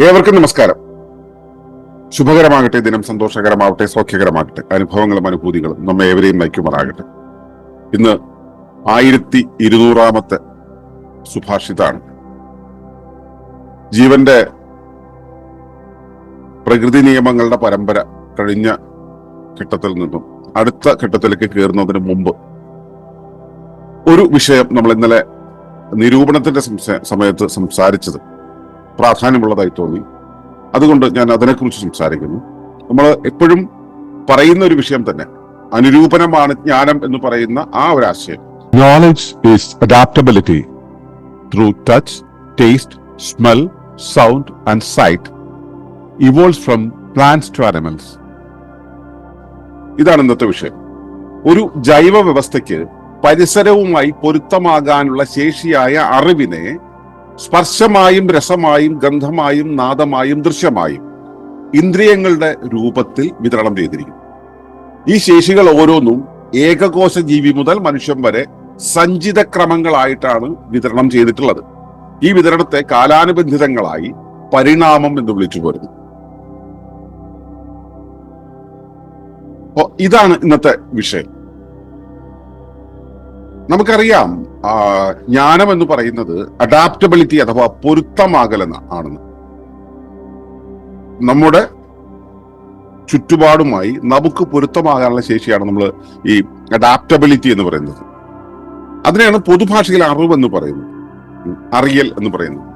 ഏവർക്കും നമസ്കാരം. ശുഭകരമാകട്ടെ ദിനം സന്തോഷകരമാവട്ടെ സൗഖ്യകരമാകട്ടെ അനുഭവങ്ങളും അനുഭൂതികളും നമ്മെ ഏവരെയും നയിക്കുമാറാകട്ടെ. ഇന്ന് ആയിരത്തി ഇരുന്നൂറാമത്തെ സുഭാഷിതാണ്. ജീവന്റെ പ്രകൃതി നിയമങ്ങളുടെ പരമ്പര കഴിഞ്ഞ ഘട്ടത്തിൽ നിന്നും അടുത്ത ഘട്ടത്തിലേക്ക് കയറുന്നതിന് മുമ്പ് ഒരു വിഷയം നമ്മൾ ഇന്നലെ നിരൂപണത്തിന്റെ സമയത്ത് സംസാരിച്ചത്. പ്രാധാന്യമുള്ളതായി തോന്നി അതുകൊണ്ട് ഞാൻ അതിനെക്കുറിച്ച് സംസാരിക്കുന്നു നമ്മൾ എപ്പോഴും പറയുന്ന ഒരു വിഷയം തന്നെ അനുരൂപനമാണ് ജ്ഞാനം എന്ന് പറയുന്ന ആ ഒരു ആശയം Knowledge is adaptability through touch, taste, smell, sound, and sight. Evolves from plants to animals. ഇതാണ് ഇന്നത്തെ വിഷയം ഒരു ജൈവ വ്യവസ്ഥയ്ക്ക് പരിസരവുമായി പൊരുത്തമാകാനുള്ള ശേഷിയായ അറിവിനെ സ്പർശമായും രസമായും ഗന്ധമായും നാദമായും ദൃശ്യമായും ഇന്ദ്രിയങ്ങളുടെ രൂപത്തിൽ വിതരണം ചെയ്തിരിക്കുന്നു. ഈ ശേഷികൾ ഓരോന്നും ഏകകോശ ജീവി മുതൽ മനുഷ്യൻ വരെ സഞ്ചിത ക്രമങ്ങളായിട്ടാണ് വിതരണം ചെയ്തിട്ടുള്ളത്. ഈ വിതരണത്തെ കാലാനുബന്ധിതങ്ങളായി പരിണാമം എന്ന് വിളിച്ചു പോരുന്നു ഇതാണ് ഇന്നത്തെ വിഷയം. നമുക്കറിയാം ജ്ഞാനം എന്ന് പറയുന്നത് അഡാപ്റ്റബിലിറ്റി അഥവാ പൊരുത്തമാകലെന്ന ആണെന്ന്. നമ്മുടെ ചുറ്റുപാടുമായി നമുക്ക് പൊരുത്തമാകാനുള്ള ശേഷിയാണ് നമ്മൾ ഈ അഡാപ്റ്റബിലിറ്റി എന്ന് പറയുന്നത്. അതിനെയാണ് പൊതുഭാഷയിൽ അറിവ് എന്ന് പറയുന്നത്. അറിയൽ എന്ന് പറയുന്നത്.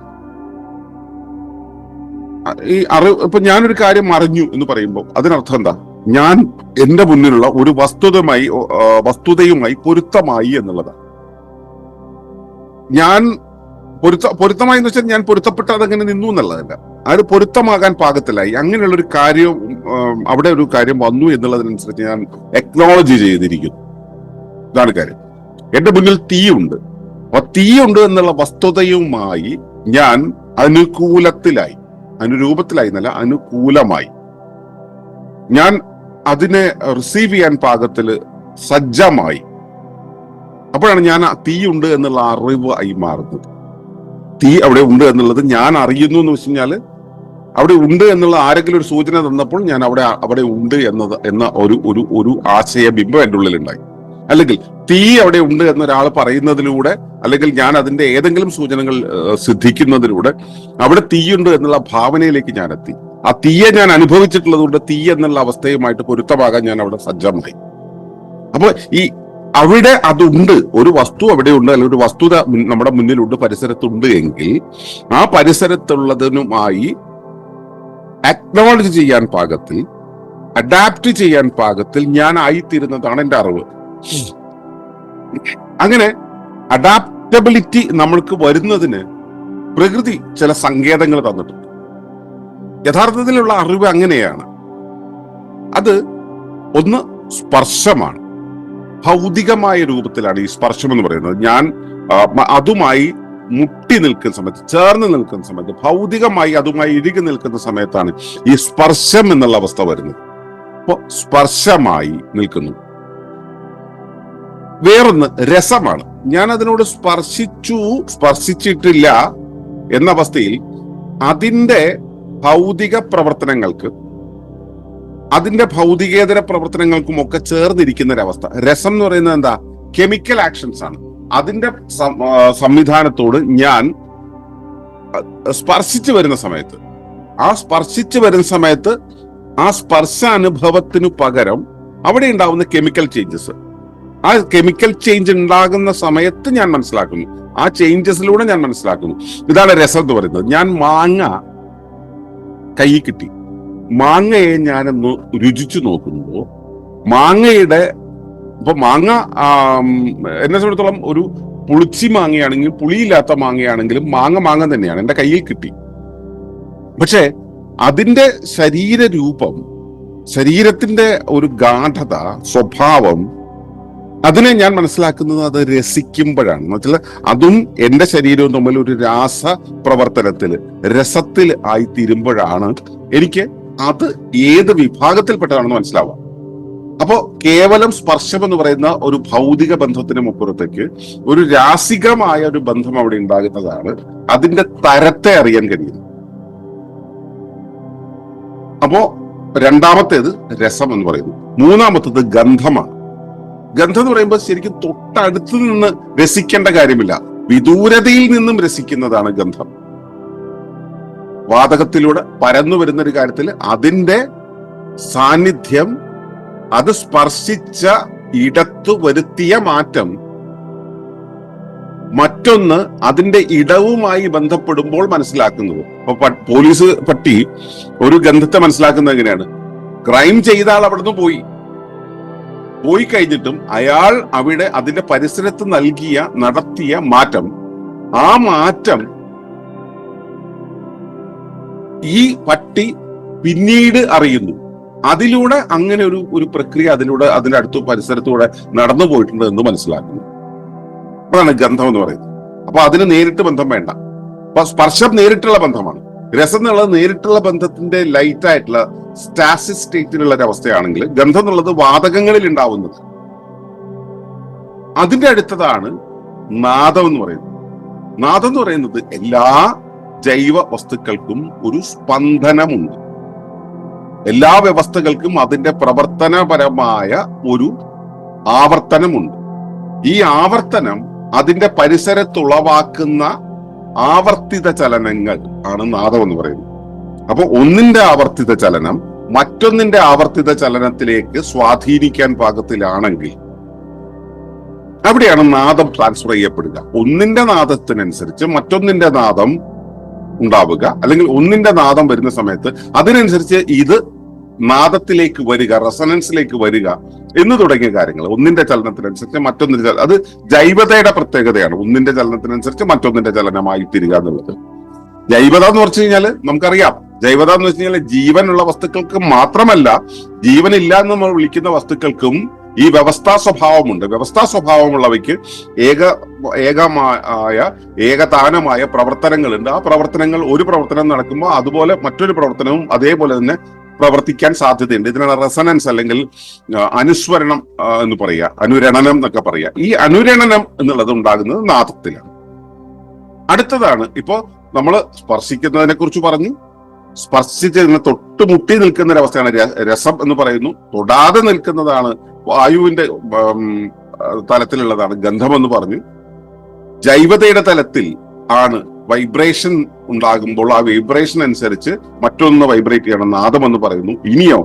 ഈ അറിവ് ഇപ്പൊ ഞാനൊരു കാര്യം അറിഞ്ഞു എന്ന് പറയുമ്പോൾ അതിനർത്ഥം എന്താ? ഞാൻ എന്റെ മുന്നിലുള്ള ഒരു വസ്തുതമായി വസ്തുതയുമായി പൊരുത്തമായി എന്നുള്ളതാണ്. ഞാൻ പൊരുത്ത പൊരുത്തമായി എന്ന് വെച്ചാൽ ഞാൻ പൊരുത്തപ്പെട്ട അതങ്ങനെ നിന്നു എന്നുള്ളതല്ല. അത് പൊരുത്തമാകാൻ പാകത്തിലായി. അങ്ങനെയുള്ള ഒരു കാര്യം അവിടെ ഒരു കാര്യം വന്നു എന്നുള്ളതിനനുസരിച്ച് ഞാൻ എക്നോളജി ചെയ്തിരിക്കുന്നു. ഇതാണ് കാര്യം. എന്റെ മുന്നിൽ തീയുണ്ട്. അപ്പൊ തീയുണ്ട് എന്നുള്ള വസ്തുതയുമായി ഞാൻ അനുകൂലത്തിലായി. അനുരൂപത്തിലായി എന്നല്ല അനുകൂലമായി. ഞാൻ അതിനെ റിസീവ് ചെയ്യാൻ പാകത്തിൽ സജ്ജമായി. അപ്പോഴാണ് ഞാൻ തീ ഉണ്ട് എന്നുള്ള അറിവ് ആയി മാറുന്നത്. തീ അവിടെ ഉണ്ട് എന്നുള്ളത് ഞാൻ അറിയുന്നു എന്ന് വെച്ച് അവിടെ ഉണ്ട് എന്നുള്ള ആരെങ്കിലും ഒരു സൂചന തന്നപ്പോൾ ഞാൻ അവിടെ അവിടെ ഉണ്ട് എന്നത് എന്ന ഒരു ഒരു ഒരു ആശയബിംബം എന്റെ ഉള്ളിലുണ്ടായി. അല്ലെങ്കിൽ തീ അവിടെ ഉണ്ട് എന്നൊരാൾ പറയുന്നതിലൂടെ അല്ലെങ്കിൽ ഞാൻ അതിന്റെ ഏതെങ്കിലും സൂചനകൾ സിദ്ധിക്കുന്നതിലൂടെ അവിടെ തീയുണ്ട് എന്നുള്ള ഭാവനയിലേക്ക് ഞാൻ എത്തി. ആ തീയെ ഞാൻ അനുഭവിച്ചിട്ടുള്ളത് കൊണ്ട് തീ എന്നുള്ള അവസ്ഥയുമായിട്ട് പൊരുത്തമാകാൻ ഞാൻ അവിടെ സജ്ജമായി. അപ്പോൾ ഈ അവിടെ അതുണ്ട് ഒരു വസ്തു അവിടെ ഉണ്ട് അല്ലെങ്കിൽ ഒരു വസ്തുത നമ്മുടെ മുന്നിലുണ്ട് പരിസരത്തുണ്ട് എങ്കിൽ ആ പരിസരത്തുള്ളതിനുമായി അക്നോളജ് ചെയ്യാൻ പാകത്തിൽ അഡാപ്റ്റ് ചെയ്യാൻ പാകത്തിൽ ഞാൻ ആയിത്തീരുന്നതാണ് എന്റെ അറിവ്. അങ്ങനെ അഡാപ്റ്റബിലിറ്റി നമ്മൾക്ക് വരുന്നതിന് പ്രകൃതി ചില സങ്കേതങ്ങൾ തന്നിട്ടുണ്ട്. യഥാർത്ഥത്തിലുള്ള അറിവ് അങ്ങനെയാണ്. അത് ഒന്ന് സ്പർശമാണ്. ഭൗതികമായ രൂപത്തിലാണ് ഈ സ്പർശം എന്ന് പറയുന്നത്. ഞാൻ അതുമായി മുട്ടി നിൽക്കുന്ന സമയത്ത് ചേർന്ന് നിൽക്കുന്ന സമയത്ത് ഭൗതികമായി അതുമായി ഇഴുകി നിൽക്കുന്ന സമയത്താണ് ഈ സ്പർശം എന്നുള്ള അവസ്ഥ വരുന്നത്. അപ്പോ സ്പർശമായി നിൽക്കുന്നു. വേറൊന്ന് രസമാണ്. ഞാൻ അതിനോട് സ്പർശിച്ചു സ്പർശിച്ചിട്ടില്ല എന്ന അവസ്ഥയിൽ അതിന്റെ ഭൗതിക പ്രവർത്തനങ്ങൾക്ക് അതിന്റെ ഭൗതികേതര പ്രവർത്തനങ്ങൾക്കും ഒക്കെ ചേർന്നിരിക്കുന്ന ഒരവസ്ഥ രസം എന്ന് പറയുന്നത് എന്താ? കെമിക്കൽ ആക്ഷൻസ് ആണ്. അതിന്റെ സംവിധാനത്തോട് ഞാൻ സ്പർശിച്ചു വരുന്ന സമയത്ത് ആ സ്പർശിച്ചു വരുന്ന സമയത്ത് ആ സ്പർശാനുഭവത്തിനു പകരം അവിടെ ഉണ്ടാവുന്ന കെമിക്കൽ ചേഞ്ചസ് ആ കെമിക്കൽ ചേഞ്ച് ഉണ്ടാകുന്ന സമയത്ത് ഞാൻ മനസ്സിലാക്കുന്നു. ആ ചേഞ്ചസിലൂടെ ഞാൻ മനസ്സിലാക്കുന്നു. ഇതാണ് രസം എന്ന് പറയുന്നത്. ഞാൻ മാങ്ങ കൈ കിട്ടി. മാങ്ങയെ ഞാനൊന്ന് രുചിച്ചു നോക്കുമ്പോൾ മാങ്ങയുടെ ഇപ്പൊ മാങ്ങ എന്നെ സംബന്ധിച്ചിടത്തോളം ഒരു പുളിച്ചി മാങ്ങയാണെങ്കിലും പുളിയില്ലാത്ത മാങ്ങയാണെങ്കിലും മാങ്ങ മാങ്ങ തന്നെയാണ്. എന്റെ കയ്യിൽ കിട്ടി. പക്ഷേ അതിന്റെ ശരീരരൂപം ശരീരത്തിന്റെ ഒരു ഗാഠത സ്വഭാവം അതിനെ ഞാൻ മനസ്സിലാക്കുന്നത് അത് രസിക്കുമ്പോഴാണ്. എന്ന് വെച്ചാൽ അതും എന്റെ ശരീരവും തമ്മിൽ ഒരു രാസ പ്രവർത്തനത്തിൽ രസത്തിൽ ആയിത്തീരുമ്പോഴാണ് എനിക്ക് അത് ഏത് വിഭാഗത്തിൽപ്പെട്ടതാണെന്ന് മനസ്സിലാവുക. അപ്പോ കേവലം സ്പർശം എന്ന് പറയുന്ന ഒരു ഭൗതിക ബന്ധത്തിന് മുപ്പുറത്തേക്ക് ഒരു രാസികമായ ഒരു ബന്ധം അവിടെ ഉണ്ടാകുന്നതാണ് അതിന്റെ തരത്തെ അറിയാൻ കഴിയുന്നത്. അപ്പോ രണ്ടാമത്തേത് രസം എന്ന് പറയുന്നു. മൂന്നാമത്തേത് ഗന്ധമാണ്. ഗന്ധം എന്ന് പറയുമ്പോൾ ശരിക്കും തൊട്ടടുത്ത് നിന്ന് രസിക്കേണ്ട കാര്യമില്ല. വിദൂരതയിൽ നിന്നും രസിക്കുന്നതാണ് ഗന്ധം വാതകത്തിലൂടെ പരന്നു വരുന്ന ഒരു കാര്യത്തിൽ അതിന്റെ സാന്നിധ്യം അത് സ്പർശിച്ച ഇടത്തു വരുത്തിയ മാറ്റം മറ്റൊന്ന് അതിന്റെ ഇടവുമായി ബന്ധപ്പെടുമ്പോൾ മനസ്സിലാക്കുന്നത്. പോലീസ് പട്ടി ഒരു ഗന്ധത്തെ മനസ്സിലാക്കുന്നത് എങ്ങനെയാണ്? ക്രൈം ചെയ്ത ആൾ അവിടുന്ന് പോയി. പോയി കഴിഞ്ഞിട്ടും അയാൾ അവിടെ അതിന്റെ പരിസരത്ത് നൽകിയ നടത്തിയ മാറ്റം. ആ മാറ്റം ഈ പട്ടി പിന്നീട് അറിയുന്നു. അതിലൂടെ അങ്ങനെ ഒരു ഒരു പ്രക്രിയ അതിലൂടെ അതിന്റെ അടുത്ത പരിസരത്തൂടെ നടന്നു പോയിട്ടുണ്ട് എന്ന് മനസ്സിലാക്കുന്നു. അതാണ് ഗന്ധം എന്ന് പറയുന്നത്. അപ്പൊ അതിന് നേരിട്ട് ബന്ധം വേണ്ട. അപ്പൊ സ്പർശം നേരിട്ടുള്ള ബന്ധമാണ്. രസം എന്നുള്ളത് നേരിട്ടുള്ള ബന്ധത്തിന്റെ ലൈറ്റ് ആയിട്ടുള്ള സ്റ്റാസിസ് സ്റ്റേറ്റിലുള്ള ഒരു അവസ്ഥയാണെങ്കിൽ ഗന്ധം എന്നുള്ളത് വാതകങ്ങളിൽ ഉണ്ടാവുന്നത്. അതിന്റെ അടുത്തതാണ് നാദം എന്ന് പറയുന്നത്. നാദം എന്ന് പറയുന്നത് എല്ലാ ജൈവ വസ്തുക്കൾക്കും ഒരു സ്പന്ദനമുണ്ട്. എല്ലാ വ്യവസ്ഥകൾക്കും അതിന്റെ പ്രവർത്തനപരമായ ഒരു ആവർത്തനമുണ്ട്. ഈ ആവർത്തനം അതിന്റെ പരിസരത്തുളവാക്കുന്ന ആവർത്തിത ചലനങ്ങൾ ആണ് നാദം എന്ന് പറയുന്നത്. അപ്പൊ ഒന്നിന്റെ ആവർത്തിത ചലനം മറ്റൊന്നിന്റെ ആവർത്തിത ചലനത്തിലേക്ക് സ്വാധീനിക്കാൻ പാകത്തിലാണെങ്കിൽ അവിടെയാണ് നാദം ട്രാൻസ്ഫർ ചെയ്യപ്പെടുക. ഒന്നിന്റെ നാദത്തിനനുസരിച്ച് മറ്റൊന്നിന്റെ നാദം ഉണ്ടാവുക. അല്ലെങ്കിൽ ഒന്നിന്റെ നാദം വരുന്ന സമയത്ത് അതിനനുസരിച്ച് ഇത് നാദത്തിലേക്ക് വരിക റെസനൻസിലേക്ക് വരിക എന്ന് തുടങ്ങിയ കാര്യങ്ങൾ. ഒന്നിന്റെ ചലനത്തിനനുസരിച്ച് മറ്റൊന്നിന്റെ അത് ജൈവതയുടെ പ്രത്യേകതയാണ്. ഒന്നിന്റെ ചലനത്തിനനുസരിച്ച് മറ്റൊന്നിന്റെ ചലനമായി തീരുക എന്നുള്ളത്. ജൈവത എന്ന് പറഞ്ഞു കഴിഞ്ഞാൽ നമുക്കറിയാം. ജൈവത എന്ന് വെച്ച് കഴിഞ്ഞാൽ ജീവനുള്ള വസ്തുക്കൾക്ക് മാത്രമല്ല ജീവനില്ല എന്ന് നമ്മൾ വിളിക്കുന്ന വസ്തുക്കൾക്കും ഈ വ്യവസ്ഥാ സ്വഭാവമുണ്ട്. വ്യവസ്ഥാ സ്വഭാവമുള്ളവയ്ക്ക് ഏക ഏകമായ ഏകതാനമായ പ്രവർത്തനങ്ങളുണ്ട്. ആ പ്രവർത്തനങ്ങൾ ഒരു പ്രവർത്തനം നടക്കുമ്പോൾ അതുപോലെ മറ്റൊരു പ്രവർത്തനവും അതേപോലെ തന്നെ പ്രവർത്തിക്കാൻ സാധ്യതയുണ്ട്. ഇതിനാണ് റെസനൻസ് അല്ലെങ്കിൽ അനുസ്മരണം എന്ന് പറയുക അനുരണനം എന്നൊക്കെ പറയുക. ഈ അനുരണനം എന്നുള്ളത് ഉണ്ടാകുന്നത് നാദത്തിലാണ്. അടുത്തതാണ് ഇപ്പോ നമ്മൾ സ്പർശിക്കുന്നതിനെ കുറിച്ച് പറഞ്ഞു സ്പർശിച്ചതിന് തൊട്ടുമുട്ടി നിൽക്കുന്ന ഒരു അവസ്ഥയാണ് രസം എന്ന് പറയുന്നു. തൊടാതെ നിൽക്കുന്നതാണ് വായുവിന്റെ തലത്തിലുള്ളതാണ് ഗന്ധം എന്ന് പറഞ്ഞു. ജൈവതയുടെ തലത്തിൽ ആണ് വൈബ്രേഷൻ ഉണ്ടാകുമ്പോൾ ആ വൈബ്രേഷൻ അനുസരിച്ച് മറ്റൊന്ന് വൈബ്രേറ്റ് ചെയ്യണം നാദം എന്ന് പറയുന്നു. ഇനിയോ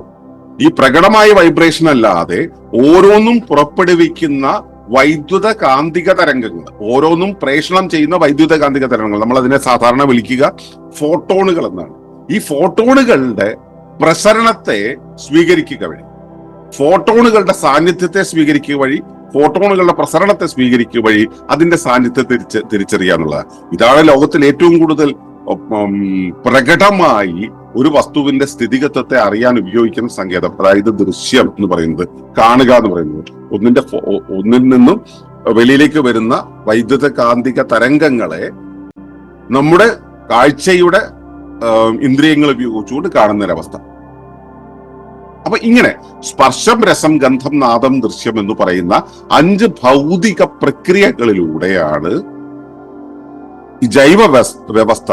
ഈ പ്രകടമായ വൈബ്രേഷൻ അല്ലാതെ ഓരോന്നും പുറപ്പെടുവിക്കുന്ന വൈദ്യുത കാന്തിക തരംഗങ്ങൾ ഓരോന്നും പ്രേഷണം ചെയ്യുന്ന വൈദ്യുത കാന്തിക തരംഗങ്ങൾ നമ്മൾ അതിനെ സാധാരണ വിളിക്കുക ഫോട്ടോണുകൾ എന്നാണ്. ഈ ഫോട്ടോണുകളുടെ പ്രസരണത്തെ സ്വീകരിക്കുക വഴി ഫോട്ടോണുകളുടെ സാന്നിധ്യത്തെ സ്വീകരിക്കുക വഴി ഫോട്ടോണുകളുടെ പ്രസരണത്തെ സ്വീകരിക്കുക വഴി അതിന്റെ സാന്നിധ്യം തിരിച്ച് തിരിച്ചറിയുക എന്നുള്ളത് ഇതാണ് ലോകത്തിൽ ഏറ്റവും കൂടുതൽ പ്രകടമായി ഒരു വസ്തുവിന്റെ സ്ഥിതിഗത്വത്തെ അറിയാൻ ഉപയോഗിക്കുന്ന സങ്കേതം. അതായത് ദൃശ്യം എന്ന് പറയുന്നത് കാണുക എന്ന് പറയുന്നത്. ഒന്നിന്റെ ഒന്നിൽ നിന്നും വെളിയിലേക്ക് വരുന്ന വൈദ്യുത കാന്തിക തരംഗങ്ങളെ നമ്മുടെ കാഴ്ചയുടെ ഇന്ദ്രിയങ്ങൾ ഉപയോഗിച്ചുകൊണ്ട് കാണുന്ന ഒരവസ്ഥ അപ്പൊ ഇങ്ങനെ സ്പർശം രസം ഗന്ധം നാദം ദൃശ്യം എന്ന് പറയുന്ന അഞ്ച് ഭൗതിക പ്രക്രിയകളിലൂടെയാണ് ജൈവ വ്യവസ്- വ്യവസ്ഥ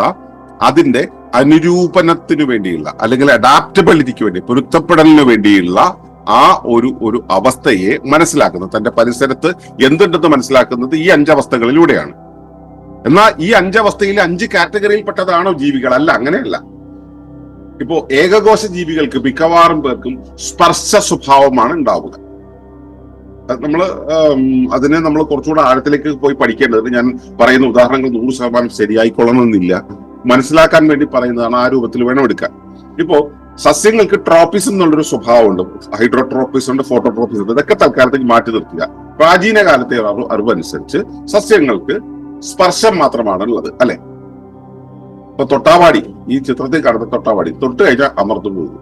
അതിന്റെ അനുരൂപനത്തിനു വേണ്ടിയുള്ള അല്ലെങ്കിൽ അഡാപ്റ്റബിലിറ്റിക്ക് വേണ്ടി പൊരുത്തപ്പെടലിന് വേണ്ടിയുള്ള ആ ഒരു ഒരു അവസ്ഥയെ മനസ്സിലാക്കുന്നത് തന്റെ പരിസരത്ത് എന്തുണ്ടെന്ന് മനസ്സിലാക്കുന്നത് ഈ അഞ്ചവസ്ഥകളിലൂടെയാണ് എന്നാൽ ഈ അഞ്ചവസ്ഥയിൽ അഞ്ച് കാറ്റഗറിയിൽപ്പെട്ടതാണോ ജീവികൾ? അല്ല അങ്ങനെയല്ല. ഇപ്പോ ഏകകോശ ജീവികൾക്ക് മിക്കവാറും പേർക്കും സ്പർശ സ്വഭാവമാണ് ഉണ്ടാവുക. നമ്മൾ അതിനെ നമ്മൾ കുറച്ചുകൂടെ ആഴത്തിലേക്ക് പോയി പഠിക്കേണ്ടത് ഞാൻ പറയുന്ന ഉദാഹരണങ്ങൾ നൂറ് ശതമാനം ശരിയായിക്കൊള്ളണമെന്നില്ല. മനസ്സിലാക്കാൻ വേണ്ടി പറയുന്നതാണ് ആ രൂപത്തിൽ വേണം എടുക്കാൻ. ഇപ്പോ സസ്യങ്ങൾക്ക് ട്രോപ്പിസം എന്നുള്ളൊരു സ്വഭാവമുണ്ട്. ഹൈഡ്രോട്രോപ്പിസ് ഉണ്ട് ഫോട്ടോട്രോപ്പിസ് ഉണ്ട് ഇതൊക്കെ തൽക്കാലത്തേക്ക് മാറ്റി നിർത്തുക. പ്രാചീന കാലത്തെ അറിവ് അനുസരിച്ച് സസ്യങ്ങൾക്ക് സ്പർശം മാത്രമാണ് ഉള്ളത് അല്ലെ? ഇപ്പൊ തൊട്ടാവാടി ഈ ചിത്രത്തിൽ കാണുന്ന തൊട്ടാവാടി തൊട്ട് കഴിഞ്ഞാൽ അമർത്തു പോകും.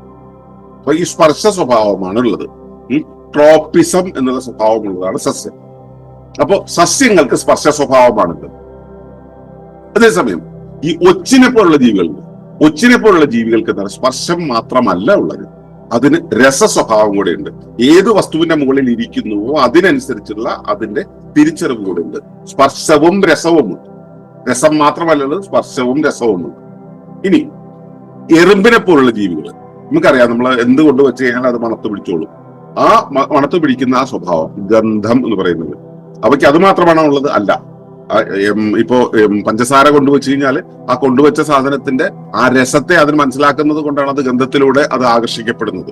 അപ്പൊ ഈ സ്പർശ സ്വഭാവമാണ് ഉള്ളത് ഈ ട്രോപ്പിസം എന്നുള്ള സ്വഭാവമുള്ളതാണ് സസ്യം. അപ്പോ സസ്യങ്ങൾക്ക് സ്പർശ സ്വഭാവമാണുള്ളത്. അതേസമയം ഈ ഒച്ചിനെ പോലുള്ള ജീവികളുണ്ട്. ഒച്ചിനെ പോലുള്ള ജീവികൾക്ക് എന്താണ്? സ്പർശം മാത്രമല്ല ഉള്ളത്. അതിന് രസ സ്വഭാവം കൂടെ ഉണ്ട്. ഏത് വസ്തുവിന്റെ മുകളിൽ ഇരിക്കുന്നുവോ അതിനനുസരിച്ചുള്ള അതിന്റെ തിരിച്ചറിവ് കൂടെ ഉണ്ട്. സ്പർശവും രസവും ഉണ്ട് രസം മാത്രമല്ലത് സ്പർശവും രസവും ഇനി എറുമ്പിനെ പോലുള്ള ജീവികൾ. നമുക്കറിയാം നമ്മൾ എന്ത് കൊണ്ട് വെച്ച് കഴിഞ്ഞാൽ അത് മണത്ത് പിടിച്ചോളും. ആ മണത്ത് പിടിക്കുന്ന ആ സ്വഭാവം ഗന്ധം എന്ന് പറയുന്നത്. അവയ്ക്ക് അത് മാത്രമാണോ ഉള്ളത് അല്ല. ഇപ്പോ പഞ്ചസാര കൊണ്ടുവച്ച് കഴിഞ്ഞാൽ ആ കൊണ്ടുവച്ച സാധനത്തിന്റെ ആ രസത്തെ അതിന് മനസ്സിലാക്കുന്നത് കൊണ്ടാണ് അത് ഗന്ധത്തിലൂടെ അത് ആകർഷിക്കപ്പെടുന്നത്.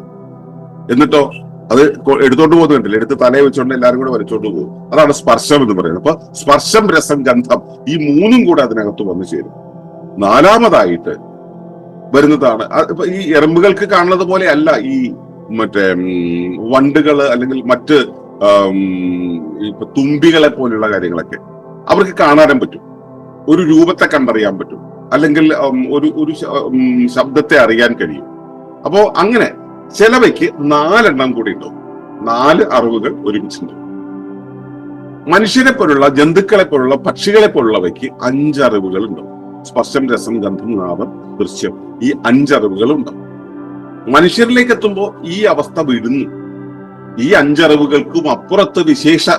എന്നിട്ടോ അത് എടുത്തോണ്ട് പോകുന്നത് കണ്ടില്ല? എടുത്ത് തലയെ വെച്ചോണ്ട് എല്ലാവരും കൂടെ വരച്ചോണ്ട് പോകും. അതാണ് സ്പർശം എന്ന് പറയുന്നത്. അപ്പൊ സ്പർശം രസം ഗന്ധം ഈ മൂന്നും കൂടെ അതിനകത്ത് വന്നു ചേരും. നാലാമതായിട്ട് വരുന്നതാണ്. ഈ എറുമ്പുകൾക്ക് കാണുന്നത് പോലെ അല്ല ഈ മറ്റേ വണ്ടുകൾ അല്ലെങ്കിൽ മറ്റ് ഇപ്പൊ തുമ്പികളെ പോലെയുള്ള കാര്യങ്ങളൊക്കെ. അവർക്ക് കാണാനും പറ്റും. ഒരു രൂപത്തെ കണ്ടറിയാൻ പറ്റും. അല്ലെങ്കിൽ ഒരു ഒരു ശബ്ദത്തെ അറിയാൻ കഴിയും. അപ്പോ അങ്ങനെ ചിലവയ്ക്ക് നാലെണ്ണം കൂടി ഉണ്ടാവും. നാല് അറിവുകൾ ഒരുമിച്ചുണ്ട്. മനുഷ്യരെ പോലുള്ള ജന്തുക്കളെ പോലുള്ള പക്ഷികളെ പോലുള്ളവയ്ക്ക് അഞ്ചറിവുകൾ ഉണ്ടാവും. സ്പർശം രസം ഗന്ധം നാദം ദൃശ്യം ഈ അഞ്ചറിവുകൾ ഉണ്ടാവും. മനുഷ്യരിലേക്ക് എത്തുമ്പോൾ ഈ അവസ്ഥ വിടുന്നു ഈ അഞ്ചറിവുകൾക്കും അപ്പുറത്ത് വിശേഷ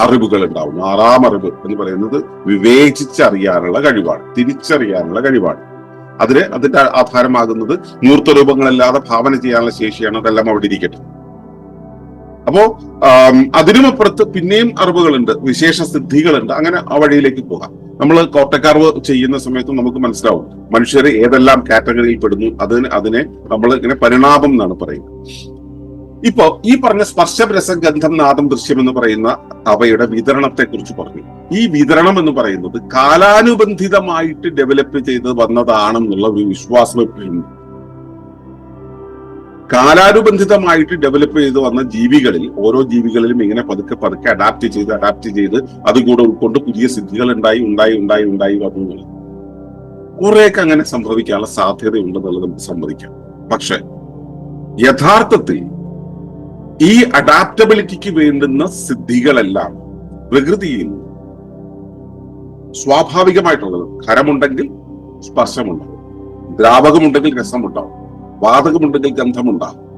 അറിവുകൾ ഉണ്ടാവും. ആറാം അറിവ് എന്ന് പറയുന്നത് വിവേചിച്ചറിയാനുള്ള കഴിവാണ് തിരിച്ചറിയാനുള്ള കഴിവാണ്. അതിന് അതിന്റെ ആധാരമാകുന്നത് മൂർത്തരൂപങ്ങളല്ലാതെ ഭാവന ചെയ്യാനുള്ള ശേഷിയാണ് അതെല്ലാം അവിടെ ഇരിക്കട്ടെ അപ്പോ അതിനുമപ്പുറത്ത് പിന്നെയും അറിവുകളുണ്ട് വിശേഷ സിദ്ധികളുണ്ട്. അങ്ങനെ ആ വഴിയിലേക്ക് പോകാം. നമ്മൾ കോട്ടക്കാർവ് ചെയ്യുന്ന സമയത്ത് നമുക്ക് മനസ്സിലാവും. മനുഷ്യർ ഏതെല്ലാം കാറ്റഗറിയിൽ പെടുന്നു അതിന് അതിനെ നമ്മൾ ഇങ്ങനെ പരിണാമം എന്നാണ് പറയുന്നത്. ഇപ്പോ ഈ പറഞ്ഞ സ്പർശരസം ഗന്ധം നാദം ദൃശ്യം എന്ന് പറയുന്ന അവയുടെ വിതരണത്തെ കുറിച്ച് പറഞ്ഞു. ഈ വിതരണം എന്ന് പറയുന്നത് കാലാനുബന്ധിതമായിട്ട് ഡെവലപ്പ് ചെയ്ത് വന്നതാണെന്നുള്ള ഒരു വിശ്വാസം എപ്പോഴും കാലാനുബന്ധിതമായിട്ട് ഡെവലപ്പ് ചെയ്ത് വന്ന ജീവികളിൽ ഓരോ ജീവികളിലും ഇങ്ങനെ പതുക്കെ പതുക്കെ അഡാപ്റ്റ് ചെയ്ത് അഡാപ്റ്റ് ചെയ്ത് അതുകൂടെ ഉൾക്കൊണ്ട് പുതിയ സിദ്ധികൾ ഉണ്ടായി ഉണ്ടായി ഉണ്ടായി ഉണ്ടായി വന്നു കുറെയൊക്കെ അങ്ങനെ സംഭവിക്കാനുള്ള സാധ്യതയുണ്ടെന്നുള്ളത് നമുക്ക് സമ്മതിക്കാം പക്ഷെ യഥാർത്ഥത്തിൽ ഈ അഡാപ്റ്റബിലിറ്റിക്ക് വേണ്ടുന്ന സിദ്ധികളെല്ലാം പ്രകൃതിയിൽ സ്വാഭാവികമായിട്ടുള്ളത്. ഖരമുണ്ടെങ്കിൽ സ്പർശമുണ്ടാവും. ദ്രാവകമുണ്ടെങ്കിൽ രസമുണ്ടാവും. വാതകമുണ്ടെങ്കിൽ ഗന്ധമുണ്ടാവും.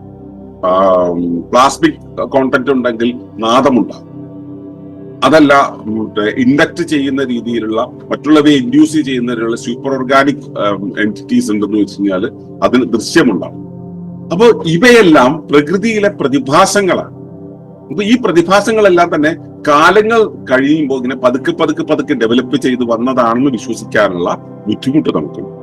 പ്ലാസ്റ്റിക് കോണ്ടന്റ് ഉണ്ടെങ്കിൽ നാദമുണ്ടാവും. അതല്ല ഇൻഡക്ട് ചെയ്യുന്ന രീതിയിലുള്ള മറ്റുള്ളവയെ ഇൻഡ്യൂസ് ചെയ്യുന്ന സൂപ്പർ ഓർഗാനിക് എന്റിറ്റീസ് ഉണ്ടെന്ന് വെച്ച് കഴിഞ്ഞാൽ അതിന് ദൃശ്യമുണ്ടാവും. അപ്പോ ഇവയെല്ലാം പ്രകൃതിയിലെ പ്രതിഭാസങ്ങളാണ്. അപ്പൊ ഈ പ്രതിഭാസങ്ങളെല്ലാം തന്നെ കാലങ്ങൾ കഴിയുമ്പോൾ ഇങ്ങനെ പതുക്കെ പതുക്കെ പതുക്കെ ഡെവലപ്പ് ചെയ്ത് വന്നതാണെന്ന് വിശ്വസിക്കാനുള്ള ബുദ്ധിമുട്ട് നമുക്കുണ്ട്.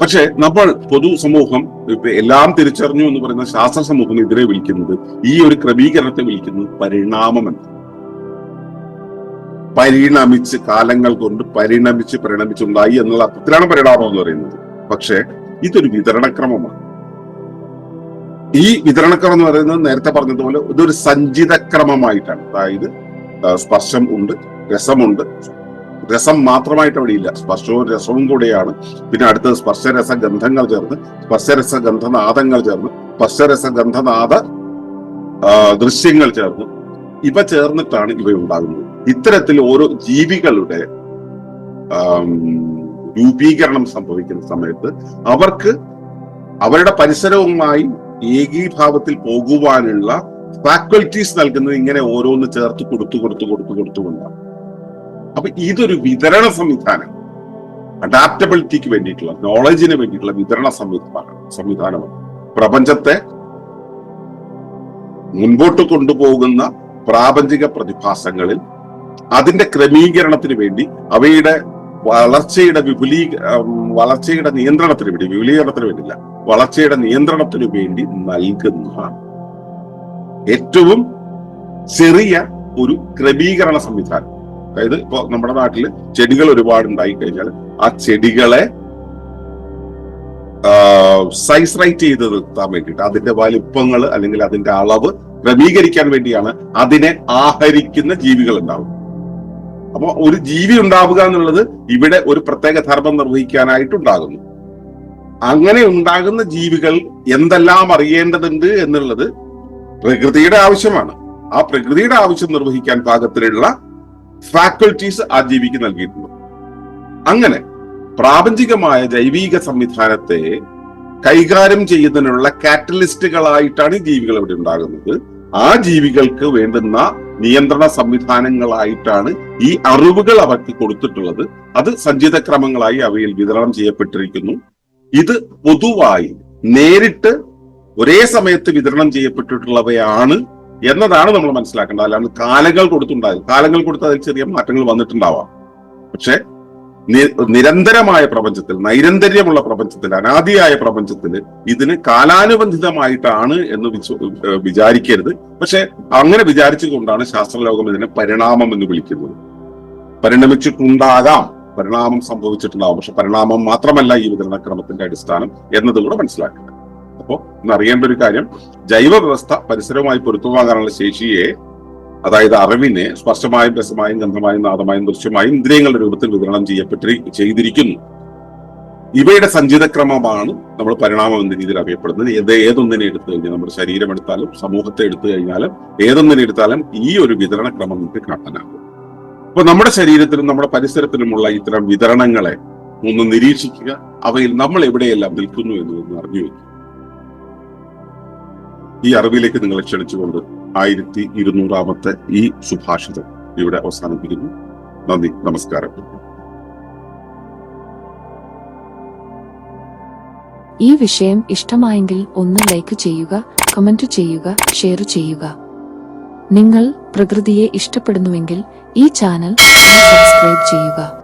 പക്ഷെ നമ്മൾ പൊതുസമൂഹം ഇപ്പൊ എല്ലാം തിരിച്ചറിഞ്ഞു എന്ന് പറയുന്ന ശാസ്ത്ര സമൂഹം ഇതിനെ വിളിക്കുന്നത് ഈ ഒരു ക്രമീകരണത്തെ വിളിക്കുന്നത് പരിണാമം എന്ന് പരിണമിച്ച് കാലങ്ങൾ കൊണ്ട് പരിണമിച്ച് പരിണമിച്ചുണ്ടായി എന്നുള്ള അർത്ഥത്തിലാണ് പരിണാമം എന്ന് പറയുന്നത്. പക്ഷെ ഇതൊരു വിതരണക്രമമാണ്. ഈ വിതരണക്രമം എന്ന് പറയുന്നത് നേരത്തെ പറഞ്ഞതുപോലെ ഇതൊരു സഞ്ചിത ക്രമമായിട്ടാണ് അതായത് സ്പർശം ഉണ്ട് രസമുണ്ട്. രസം മാത്രമായിട്ട് അവിടെ ഇല്ല സ്പർശവും രസവും കൂടെയാണ്. പിന്നെ അടുത്തത് സ്പർശരസ ഗന്ധങ്ങൾ ചേർന്ന് സ്പർശരസ ഗന്ധനാദങ്ങൾ ചേർന്ന് സ്പർശരസ ഗന്ധനാദ ദൃശ്യങ്ങൾ ചേർന്ന് ഇവ ചേർന്നിട്ടാണ് ഇവ ഉണ്ടാകുന്നത്. ഇത്തരത്തിൽ ഓരോ ജീവികളുടെ രൂപീകരണം സംഭവിക്കുന്ന സമയത്ത് അവർക്ക് അവരുടെ പരിസരവുമായി ഏകീഭാവത്തിൽ പോകുവാനുള്ള ഫാക്കൽറ്റീസ് നൽകുന്നത് ഇങ്ങനെ ഓരോന്ന് ചേർത്ത് കൊടുത്തു കൊടുത്തു കൊടുത്തു കൊടുത്തുകൊണ്ടാണ് അപ്പൊ ഇതൊരു വിതരണ സംവിധാനം. അഡാപ്റ്റബിലിറ്റിക്ക് വേണ്ടിയിട്ടുള്ള നോളജിന് വേണ്ടിയിട്ടുള്ള വിതരണ സംവിധാനം സംവിധാനമാണ്. പ്രപഞ്ചത്തെ മുൻപോട്ട് കൊണ്ടുപോകുന്ന പ്രാപഞ്ചിക പ്രതിഭാസങ്ങളിൽ അതിന്റെ ക്രമീകരണത്തിന് വേണ്ടി അവയുടെ വളർച്ചയുടെ വിപുലീ വളർച്ചയുടെ നിയന്ത്രണത്തിന് വേണ്ടി വിപുലീകരണത്തിന് വേണ്ടിയില്ല വളർച്ചയുടെ നിയന്ത്രണത്തിന് വേണ്ടി നൽകുന്ന ഏറ്റവും ചെറിയ ഒരു ക്രമീകരണ സംവിധാനം. അതായത് ഇപ്പോ നമ്മുടെ നാട്ടിൽ ചെടികൾ ഒരുപാട് ഉണ്ടായി കഴിഞ്ഞാൽ ആ ചെടികളെ സൈസ് റൈറ്റ് ചെയ്ത് നിർത്താൻ വേണ്ടിയിട്ട് അതിന്റെ വലിപ്പങ്ങൾ അല്ലെങ്കിൽ അതിന്റെ അളവ് ക്രമീകരിക്കാൻ വേണ്ടിയാണ് അതിനെ ആഹരിക്കുന്ന ജീവികൾ ഉണ്ടാവും അപ്പൊ ഒരു ജീവി ഉണ്ടാവുക എന്നുള്ളത് ഇവിടെ ഒരു പ്രത്യേക ധർമ്മം നിർവഹിക്കാനായിട്ടുണ്ടാകുന്നു. അങ്ങനെ ഉണ്ടാകുന്ന ജീവികൾ എന്തെല്ലാം അറിയേണ്ടതുണ്ട് എന്നുള്ളത് പ്രകൃതിയുടെ ആവശ്യമാണ്. ആ പ്രകൃതിയുടെ ആവശ്യം നിർവഹിക്കാൻ പാകത്തിലുള്ള ഫാക്കൽറ്റീസ് ആ ജീവിക്ക് നൽകിയിട്ടുണ്ട്. അങ്ങനെ പ്രാപഞ്ചികമായ ജൈവിക സംവിധാനത്തെ കൈകാര്യം ചെയ്യുന്നതിനുള്ള കാറ്റലിസ്റ്റുകളായിട്ടാണ് ഈ ജീവികൾ ഇവിടെ ഉണ്ടാകുന്നത്. ആ ജീവികൾക്ക് വേണ്ടുന്ന നിയന്ത്രണ സംവിധാനങ്ങളായിട്ടാണ് ഈ അറിവുകൾ അവർക്ക് കൊടുത്തിട്ടുള്ളത്. അത് സഞ്ചിത ക്രമങ്ങളായി അവയിൽ വിതരണം ചെയ്യപ്പെട്ടിരിക്കുന്നു. ഇത് പൊതുവായി നേരിട്ട് ഒരേ സമയത്ത് വിതരണം ചെയ്യപ്പെട്ടിട്ടുള്ളവയാണ് എന്നതാണ് നമ്മൾ മനസ്സിലാക്കേണ്ടത്. അല്ലാണ്ട് കാലങ്ങൾ കൊടുത്തുണ്ടായത് കാലങ്ങൾ കൊടുത്ത് അതിൽ ചെറിയ മാറ്റങ്ങൾ വന്നിട്ടുണ്ടാവാം. പക്ഷെ നിരന്തരമായ പ്രപഞ്ചത്തിൽ നൈരന്തര്യമുള്ള പ്രപഞ്ചത്തിൽ അനാദിയായ പ്രപഞ്ചത്തിൽ ഇതിന് കാലാനുബന്ധിതമായിട്ടാണ് എന്ന് വിചാരിക്കരുത്. പക്ഷെ അങ്ങനെ വിചാരിച്ചുകൊണ്ടാണ് ശാസ്ത്രലോകം ഇതിനെ പരിണാമം എന്ന് വിളിക്കുന്നത്. പരിണമിച്ചിട്ടുണ്ടാകാം. പരിണാമം സംഭവിച്ചിട്ടുണ്ടാകും പക്ഷെ പരിണാമം മാത്രമല്ല ഈ വിതരണക്രമത്തിന്റെ അടിസ്ഥാനം എന്നതുകൂടെ മനസ്സിലാക്കുക. അപ്പോ ഇന്ന് അറിയേണ്ട ഒരു കാര്യം ജൈവ വ്യവസ്ഥ പരിസരവുമായി പൊരുത്തമാകാനുള്ള ശേഷിയെ അതായത് അറിവിനെ സ്പർശമായും രസമായും ഗന്ധമായും നാദമായും ദൃശ്യമായും ഇന്ദ്രിയങ്ങളുടെ രൂപത്തിൽ വിതരണം ചെയ്യപ്പെട്ടി ചെയ്തിരിക്കുന്നു. ഇവയുടെ സഞ്ചിതക്രമമാണ് നമ്മൾ പരിണാമം എന്ന രീതിയിൽ അറിയപ്പെടുന്നത്. ഏത് ഏതൊന്നിനെ എടുത്തു കഴിഞ്ഞാൽ നമ്മുടെ ശരീരം എടുത്താലും സമൂഹത്തെ എടുത്തു കഴിഞ്ഞാലും ഏതൊന്നിനെ എടുത്താലും ഈ ഒരു വിതരണ ക്രമം നമുക്ക് കാണാനാകും അപ്പൊ നമ്മുടെ ശരീരത്തിലും നമ്മുടെ പരിസരത്തിലുമുള്ള ഇത്തരം വിതരണങ്ങളെ ഒന്ന് നിരീക്ഷിക്കുക. അവയിൽ നമ്മൾ എവിടെയെല്ലാം നിൽക്കുന്നു എന്നതൊന്ന് അറിഞ്ഞു വയ്ക്കുക ഈ അറിവിലേക്ക് നിങ്ങളെ ക്ഷണിച്ചുകൊണ്ട് ആയിരത്തി ഇരുന്നൂറാമത്തെ ഈ സുഭാഷിതം ഇവിടെ അവസാനിപ്പിക്കുന്നു. നന്ദി നമസ്കാരം. ഈ വിഷയം ഇഷ്ടമായെങ്കിൽ ഒന്ന് ലൈക്ക് ചെയ്യുക കമന്റ് ചെയ്യുക ഷെയർ ചെയ്യുക. നിങ്ങൾ പ്രകൃതിയെ ഇഷ്ടപ്പെടുന്നുവെങ്കിൽ ഈ ചാനൽ സബ്സ്ക്രൈബ് ചെയ്യുക.